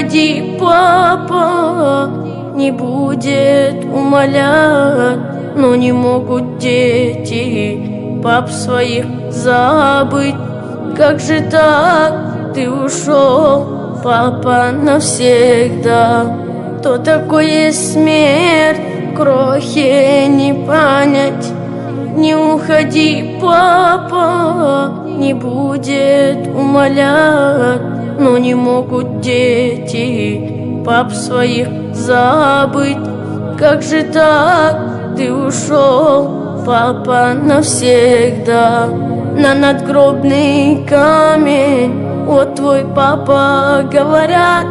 уходи, папа, не будет умолять, но не могут дети пап своих забыть. Как же так ты ушел, папа, навсегда? То такое смерть, крохи не понять. Не уходи, папа, не будет умолять, но не могут дети пап своих забыть. Как же так ты ушел, папа, навсегда? На надгробный камень, вот твой папа, говорят,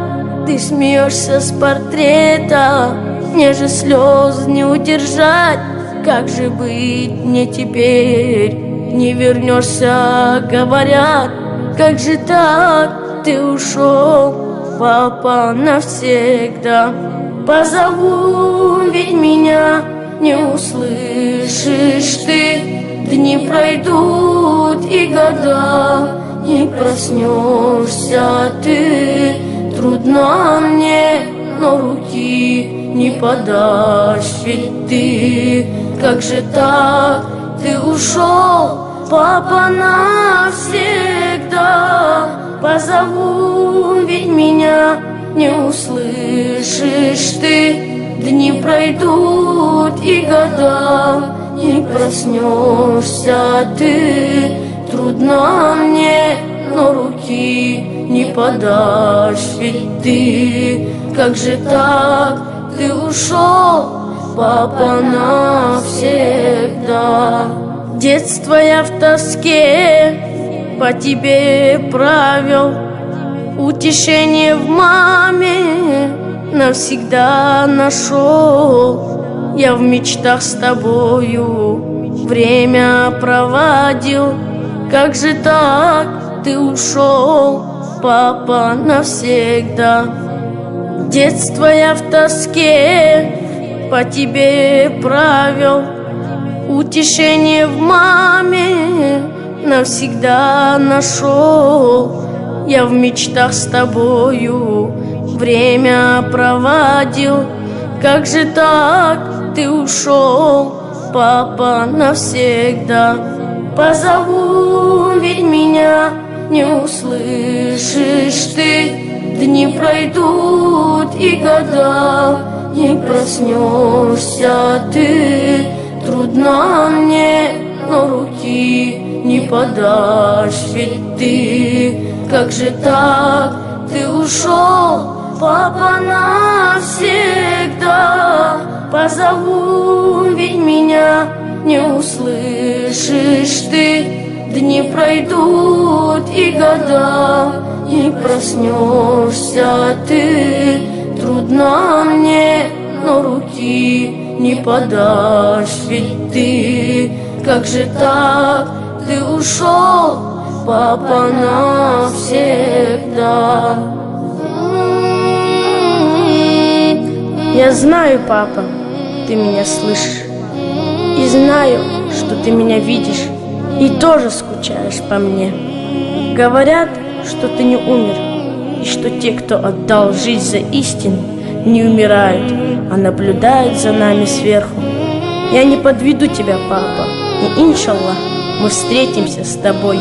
ты смеешься с портрета, мне же слез не удержать. Как же быть мне теперь? Не вернешься, говорят Как же так ты ушел, папа, навсегда. Позову ведь меня не услышишь ты. Дни пройдут и года Не проснешься ты. Трудно мне, но руки не подашь ведь ты как же так ты ушел, папа, навсегда? Позову ведь меня не услышишь ты. Дни пройдут и года, не проснешься ты. Трудно мне, но руки не подашь ведь ты. Как же так ты ушел? Папа навсегда. Детство я в тоске по тебе правил, Утешение в маме навсегда нашел. Я в мечтах с тобою время проводил. Как же так ты ушел, папа, навсегда? Детство я в тоске по тебе правил Утешение в маме навсегда нашел. Я в мечтах с тобою время проводил. Как же так ты ушел, папа, навсегда? Позову ведь меня не услышишь ты. Дни пройдут и года не проснешься ты Трудно мне, но руки не подашь Ведь ты, как же так, ты ушел, папа, навсегда Позову ведь меня не услышишь ты Дни пройдут и года, не проснешься ты Трудно мне, но руки не подашь Ведь ты, как же так, ты ушел, папа, навсегда. Я знаю, папа, ты меня слышишь. И знаю, что ты меня видишь. И тоже скучаешь по мне. Говорят, что ты не умер и что те, кто отдал жизнь за истину, не умирают, а наблюдают за нами сверху. Я не подведу тебя, папа, и иншаллах мы встретимся с тобой